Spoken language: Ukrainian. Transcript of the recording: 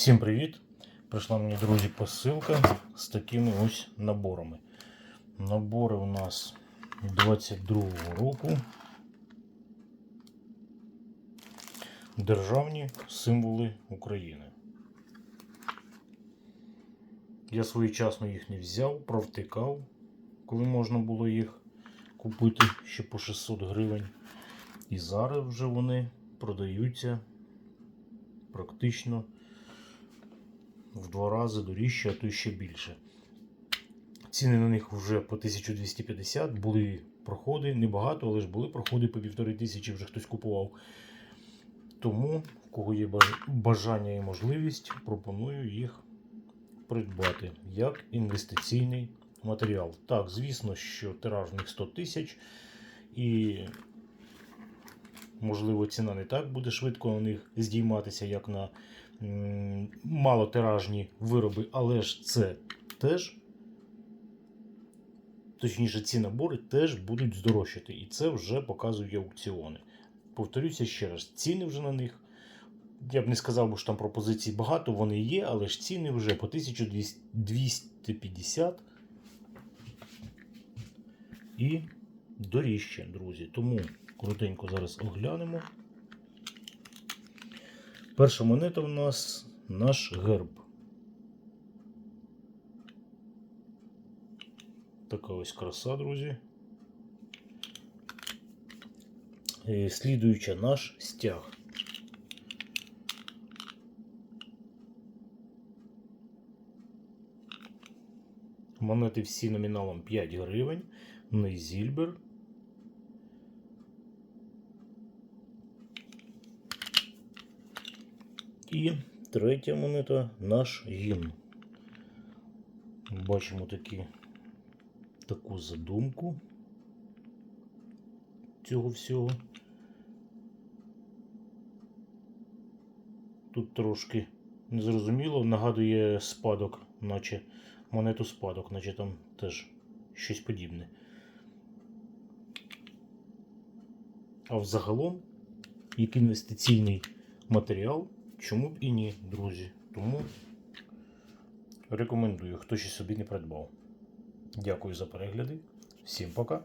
Всім привіт! Прийшла мені, друзі, посилка з такими ось наборами. Набори у нас 22-го року. Державні символи України. Я своєчасно їх не взяв, провтикав, коли можна було їх купити ще по 600 гривень. І зараз вже вони продаються практично в два рази доріжче, а то ще більше. Ціни на них вже по 1250, були проходи, небагато, але ж були проходи по півтори тисячі, вже хтось купував. Тому, в кого є бажання і можливість, пропоную їх придбати як інвестиційний матеріал. Так, звісно, що тираж в них 100 тисяч і можливо ціна не так буде швидко на них здійматися, як на малотиражні вироби, але ж це теж, точніше, ці набори теж будуть здорожчати. І це вже показують аукціони. Повторюся ще раз, ціни вже на них. Я б не сказав, бо що там пропозицій багато, вони є, але ж ціни вже по 1250 і доріжче, друзі. Тому коротенько зараз оглянемо. Перша монета у нас наш герб. Така ось краса, друзі. І Слідуюча наш стяг. Монети всі номіналом 5 гривень. Нейзільбер. І третя монета наш гімн. Бачимо такі, таку задумку цього всього. Тут трошки незрозуміло, нагадує спадок, наче монету спадок, наче там теж щось подібне. А взагалом, як інвестиційний матеріал, чому б і ні, друзі. Тому рекомендую, хто ще собі не придбав. Дякую за перегляди. Всім пока.